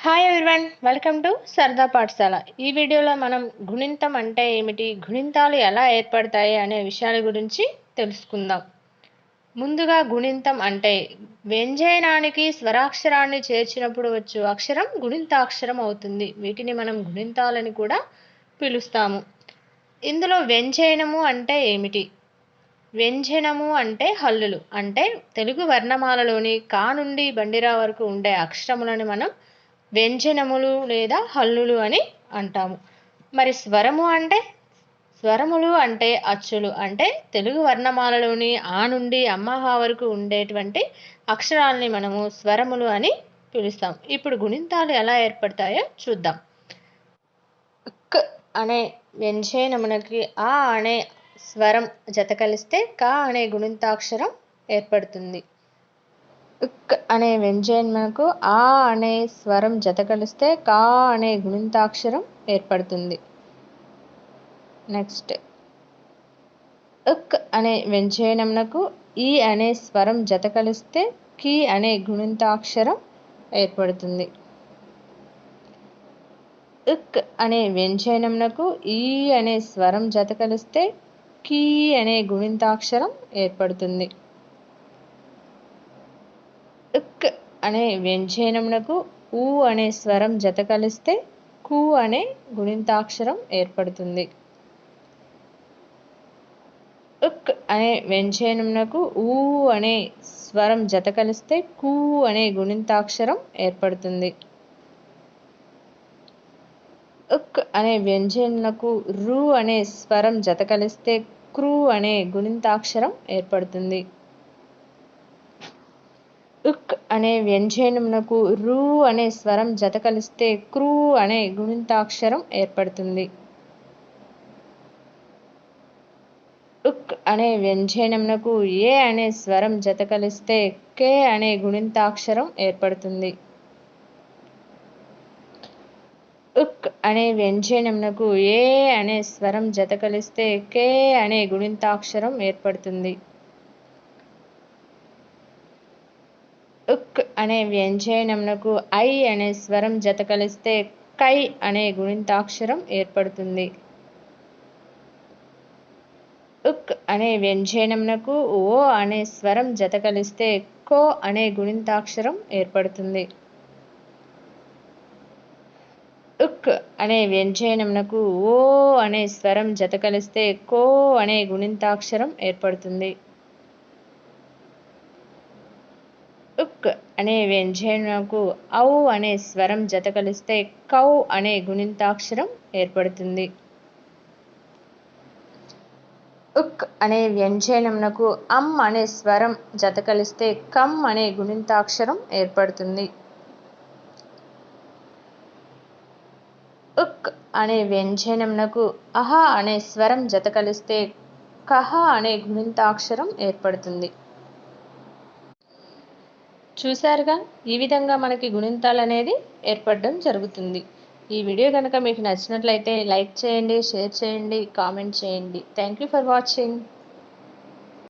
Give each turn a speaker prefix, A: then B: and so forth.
A: Hi everyone welcome to సరదా పాఠశాల ఈ వీడియోలో మనం గుణింతం అంటే ఏమిటి? గుణింతాలు ఎలా ఏర్పడతాయి అనే విషయాల గురించి తెలుసుకుందాం. ముందుగా గుణింతం అంటే వ్యంజయనానికి స్వరాక్షరాన్ని చేర్చినప్పుడు వచ్చు అక్షరం గుణింతాక్షరం అవుతుంది. వీటిని మనం గుణింతాలని కూడా పిలుస్తాము. ఇందులో వ్యంజయనము అంటే ఏమిటి? వ్యంజనము అంటే హల్లులు అంటే తెలుగు వర్ణమాలలోని కా నుండి బండిరా వరకు ఉండే అక్షరములను మనం వ్యంజనములు లేదా హల్లులు అని అంటాము. మరి స్వరము అంటే? స్వరములు అంటే అచ్చులు. అంటే తెలుగు వర్ణమాలలోని ఆ నుండి అమ్మహా వరకు ఉండేటువంటి అక్షరాలని మనము స్వరములు అని పిలుస్తాం. ఇప్పుడు గుణింతాలు ఎలా ఏర్పడతాయో చూద్దాం. క్ అనే వ్యంజనమునకి ఆ అనే స్వరం జత కలిస్తే క అనే గుణింతాక్షరం ఏర్పడుతుంది. ఉక్ అనే వ్యంజనమునకు ఆ అనే స్వరం జత కలిస్తే కా అనే గుణింతాక్షరం ఏర్పడుతుంది. నెక్స్ట్ ఉక్ అనే వ్యంజనమునకు ఈ అనే స్వరం జత కలిస్తే కి అనే గుణింతాక్షరం ఏర్పడుతుంది. ఉక్ అనే వ్యంజనమునకు ఈ అనే స్వరం జత కలిస్తే కీ అనే గుణింతాక్షరం ఏర్పడుతుంది. ఉక్ అనే వ్యంజనమునకు ఊ అనే స్వరం జత కలిస్తే కు అనే గుణింతాక్షరం ఏర్పడుతుంది. ఉక్ అనే వ్యంజనమునకు ఊ అనే స్వరం జత కలిస్తే కు అనే గుణింతాక్షరం ఏర్పడుతుంది. ఉక్ అనే వ్యంజనకు రు అనే స్వరం జత కలిస్తే క్రూ అనే గుణింతాక్షరం ఏర్పడుతుంది ఉక్ అనే వ్యంజనమునకు రు అనే స్వరం జత కలిస్తే క్రూ అనే గుణింతాక్షరం ఏర్పడుతుంది. ఉక్ అనే వ్యంజనమునకు ఏ అనే స్వరం జత కలిస్తే కే అనే గుణింతాక్షరం ఏర్పడుతుంది. ఉక్ అనే వ్యంజనమునకు ఏ అనే స్వరం జత కలిస్తే కే అనే గుణింతాక్షరం ఏర్పడుతుంది. ఉక్ అనే వ్యంజయనమునకు ఐ అనే స్వరం జత కలిస్తే కై అనే గుణింతాక్షరం ఏర్పడుతుంది. ఉక్ అనే వ్యంజయనమునకు ఓ అనే స్వరం జత కలిస్తే కో అనే గుణింతాక్షరం ఏర్పడుతుంది. ఉక్ అనే వ్యంజయనమునకు ఓ అనే స్వరం జత కలిస్తే కో అనే గుణింతాక్షరం ఏర్పడుతుంది. ఉక్ అనే వ్యంజనకు ఔ అనే స్వరం జత కలిస్తే కౌ అనే గుణింతాక్షరం ఏర్పడుతుంది. ఉక్ అనే వ్యంజనమునకు అమ్ అనే స్వరం జత కలిస్తే కమ్ అనే గుణింతాక్షరం ఏర్పడుతుంది. ఉక్ అనే వ్యంజనమునకు అహ అనే స్వరం జత కలిస్తే కహ అనే గుణింతాక్షరం ఏర్పడుతుంది. చూశారుగా? ఈ విధంగా మనకి గుణింతాలు అనేది ఏర్పడడం జరుగుతుంది. ఈ వీడియో కనుక మీకు నచ్చినట్లయితే లైక్ చేయండి షేర్ చేయండి కామెంట్ చేయండి. Thank you for watching.